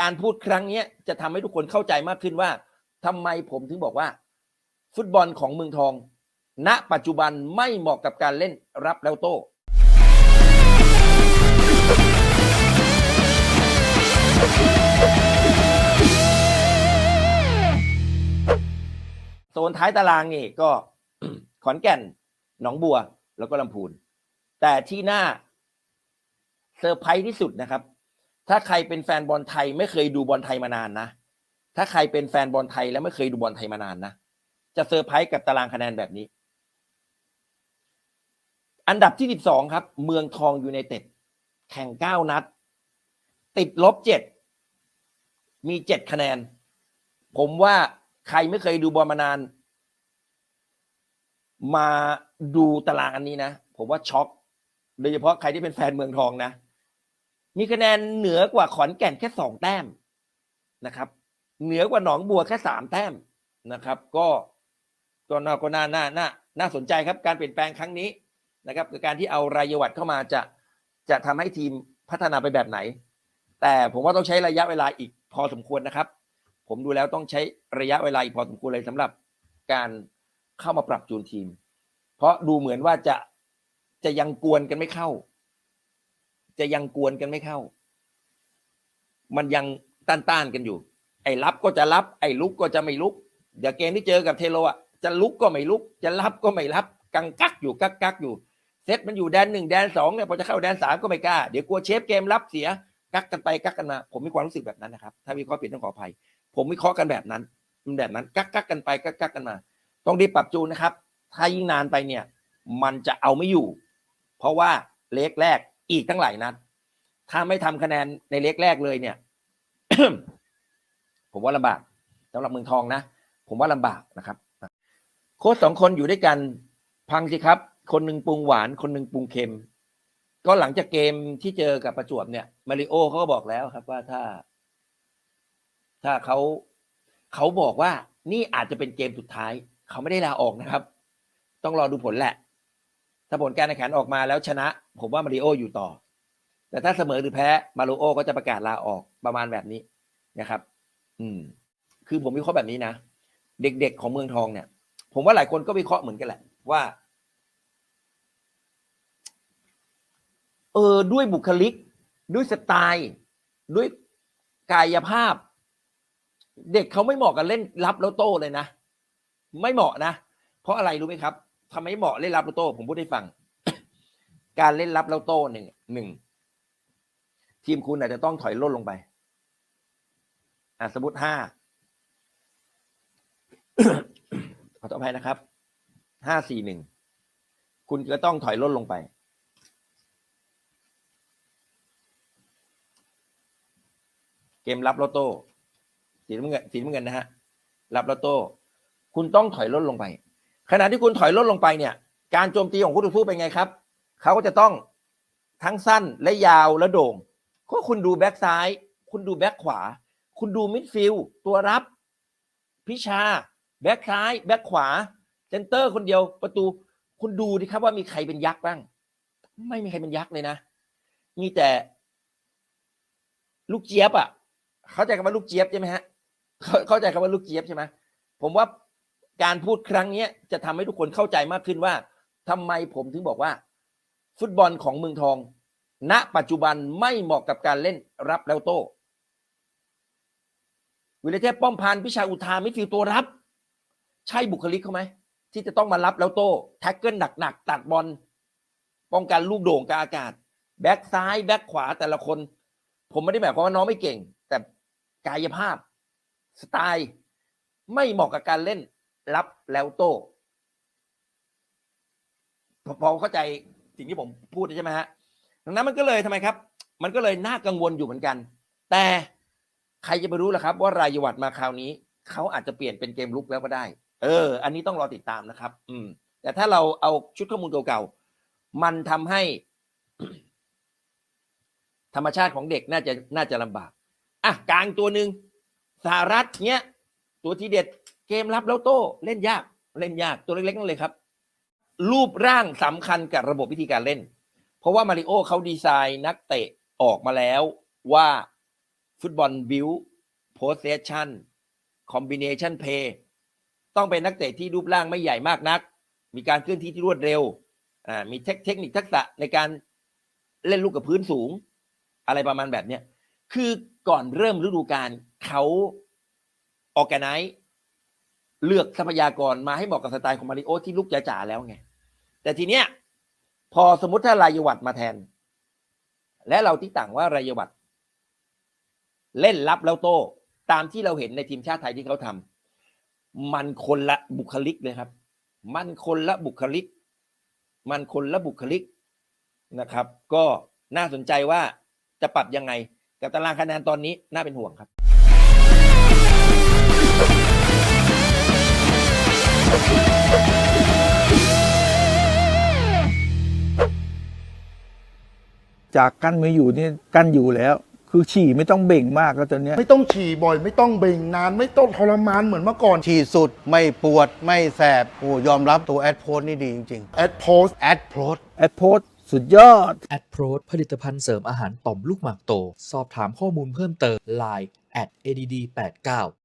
การพูดครั้งเนี้ยจะทำให้ทุกคนเข้าใจมากขึ้นว่าทำไมผมถึงบอกว่า ฟุตบอลของเมืองทอง ณ ปัจจุบันไม่เหมาะกับการเล่นรับแล้วโต้โซนท้ายตารางนี่ก็ขอนแก่น หนองบัว แล้วก็ลำพูน แต่ที่น่าเซอร์ไพรส์ที่สุดนะครับ ถ้าใครเป็นแฟนบอลไทยไม่เคยดูบอลไทยมานานนะ ถ้าใครเป็นแฟนบอลไทยแล้วไม่เคยดูบอลไทยมานานนะ จะเซอร์ไพรส์กับตารางคะแนนแบบนี้ อันดับที่ 12 ครับ เมืองทองยูไนเต็ดแข่ง 9 นัด ติดลบ 7 มี 7 คะแนน ผมว่าใครไม่เคยดูบอลมานาน มาดูตารางอันนี้นะ ผมว่าช็อก โดยเฉพาะใครที่เป็นแฟนเมืองทองนะ มีคะแนนเหนือกว่าขอนแก่นแค่สองแต้มนะครับ เหนือกว่าหนองบัวแค่สามแต้มนะครับ ก็ก็น่าก็น่าน่าน่าน่าสนใจครับการเปลี่ยนแปลงครั้งนี้นะครับคือการที่เอารายวัตเข้ามาจะจะทำให้ทีมพัฒนาไปแบบไหน แต่ผมว่าต้องใช้ระยะเวลาอีกพอสมควรนะครับ ผมดูแล้วต้องใช้ระยะเวลาอีกพอสมควรเลยสำหรับการเข้ามาปรับจูนทีม เพราะดูเหมือนว่าจะจะยังกวนกันไม่เข้า จะยังกวนกันไม่เข้า มันยังต้านๆกันอยู่ ไอ้รับก็จะรับ ไอ้ลุกก็จะไม่ลุก เดี๋ยวเกมที่เจอกับเทโลอะจะลุกก็ไม่ลุก จะรับก็ไม่รับ กังกักอยู่กักกักอยู่ เซตมันอยู่แดนหนึ่งแดนสองเนี่ยพอจะเข้าแดนสามก็ไม่กล้า เดี๋ยวกลัวเชฟเกมรับเสีย กักกันไปกักกันมา ผมมีความรู้สึกแบบนั้นนะครับ ถ้าวิเคราะห์ผิดต้องขออภัย ผมวิเคราะห์กันแบบนั้น มันแบบนั้น กักกักกันไปกักกักกันมา ต้องรีบปรับจูนนะครับ ถ้ายิ่งนานไปเนี่ย มันจะเอาไม่อยู่ เพราะว่าเล็กแรก อีกทั้งหลายนัด ถ้าไม่ทำคะแนนในเล็กแรกเลยเนี่ย ผมว่าลำบากสำหรับเมืองทองนะ ผมว่าลำบากนะครับ โค้ชสองคนอยู่ด้วยกันพังสิครับ คนหนึ่งปรุงหวาน คนหนึ่งปรุงเค็ม ก็หลังจากเกมที่เจอกับประจวบเนี่ยมาริโอเขาก็บอกแล้วครับว่าถ้า ถ้าเขาเขาบอกว่านี่อาจจะเป็นเกมสุดท้าย เขาไม่ได้ลาออกนะครับ ต้องรอดูผลแหละ ถ้าผลการแข่งขันออกมาแล้วชนะ ผมว่ามาริโออยู่ต่อ แต่ถ้าเสมอหรือแพ้มาริโอก็จะประกาศลาออกประมาณแบบนี้นะครับ อืม คือผมวิเคราะห์แบบนี้นะ เด็กๆของเมืองทองเนี่ย ผมว่าหลายคนก็วิเคราะห์เหมือนกันแหละว่า เออด้วยบุคลิก ด้วยสไตล์ ด้วยกายภาพ เด็กเขาไม่เหมาะกับเล่นรับแล้วโต้เลยนะ ไม่เหมาะนะ เพราะอะไรรู้ไหมครับ ทำไมเหมาะเล่นรับล้วโต้ ผมพูดให้ฟัง การเล่นรับล้วโต้หนึ่งหนึ่งทีมคุณอาจจะต้องถอยล่นลงไปอะสมมติห้าขอโทษอภัยนะครับห้าสี่หนึ่งคุณก็ต้องถอยล่นลงไป เกมรับลอตโต้สีน้ำเงินสีน้ำเงินนะฮะรับลอตโต้ คุณต้องถอยล่นลงไป ขณะที่คุณถอยล่นลงไปเนี่ย การโจมตีของคู่ต่อสู้เป็นไงครับเขาก็จะต้องทั้งสั้นและยาวและโด่งก็คุณดูแบ็กซ้าย คุณดูแบ็กขวา คุณดูมิดฟิลด์ตัวรับ พิชา แบ็กซ้าย แบ็กขวาเซนเตอร์คนเดียวประตู คุณดูดิครับว่ามีใครเป็นยักษ์บ้าง ไม่มีใครเป็นยักษ์เลยนะ มีแต่ ลูกเจี๊ยบอะ เข้าใจคำว่าลูกเจี๊ยบใช่ไหมฮะ เขาเข้าใจคำว่าลูกเจี๊ยบใช่ไหมผมว่า การพูดครั้งเนี้ยจะทำให้ทุกคนเข้าใจมากขึ้นว่าทำไมผมถึงบอกว่า ฟุตบอลของเมืองทอง ณ ปัจจุบันไม่เหมาะกับการเล่นรับแล้วโต้วิลเทพป้อมพันธ์พิชาอุทามิฟิลตัวรับ ใช่บุคลิกเขาไหม ที่จะต้องมารับแล้วโต้แท็กเกิลหนักๆ ตัดบอลป้องกันลูกโด่งกาอากาศ แบ็กซ้ายแบ็กขวาแต่ละคน ผมไม่ได้หมายความว่าน้องไม่เก่ง แต่กายภาพ สไตล์ ไม่เหมาะกับการเล่น รับแล้วโต้พอเข้าใจสิ่งที่ผมพูดใช่ไหมฮะดังนั้นมันก็เลยทำไมครับ มันก็เลยน่ากังวลอยู่เหมือนกัน แต่ใครจะไปรู้ล่ะครับ ว่ารายวัตมาคราวนี้เขาอาจจะเปลี่ยนเป็นเกมลุกแล้วก็ได้ เออ อันนี้ต้องรอติดตามนะครับ อืม แต่ถ้าเราเอาชุดข้อมูลเก่าๆ มันทำให้ ธรรมชาติของเด็กน่าจะน่าจะลำบาก อะกลางตัวหนึ่งสหรัฐเนี้ย ตัวที่เด็ด เกมรับแล้วโต้เล่นยากเล่นยากตัวเล็กๆนั่นเลยครับ รูปร่างสำคัญกับระบบวิธีการเล่น เพราะว่ามาริโอเขาดีไซน์นักเตะออกมาแล้วว่าฟุตบอลบิวโพสเซชันคอมบิเนชันเพย์ต้องเป็นนักเตะที่รูปร่างไม่ใหญ่มากนัก มีการเคลื่อนที่ที่รวดเร็วอ่ามีเทคเทคนิคทักษะในการเล่นลูกกับพื้นสูง อะไรประมาณแบบเนี้ยคือก่อนเริ่มฤดูกาลเขาออกแกไน เลือกทรัพยากรมาให้เหมาะกับสไตล์ของมาริโอที่ลูกจ๋าๆแล้วไง แต่ทีเนี้ย พอสมมติถ้ารายวัตมาแทน และเราที่ต่างว่ารายวัตเล่นรับแล้วโต้ตามที่เราเห็นในทีมชาติไทยที่เขาทำมันคนละบุคลิกเลยครับ มันคนละบุคลิก มันคนละบุคลิกนะครับ ก็น่าสนใจว่าจะปรับยังไง กับตารางคะแนนตอนนี้น่าเป็นห่วงครับ จากกั้นไม่อยู่นี่กั้นอยู่แล้ว คือฉี่ไม่ต้องเบ่งมากแล้วตอนเนี้ยไม่ต้องฉี่บ่อย ไม่ต้องเบ่งนาน ไม่ต้องทรมานเหมือนเมื่อก่อนฉีดสุดไม่ปวดไม่แสบโอ้ยอมรับตัวแอดโพสนี่ดีจริงแอดโพสๆแอดโพสแอดโพสสุดยอด แอดโพรดผลิตภัณฑ์เสริมอาหารต่อมลูกหมากโต สอบถามข้อมูลเพิ่มเติม Line at add89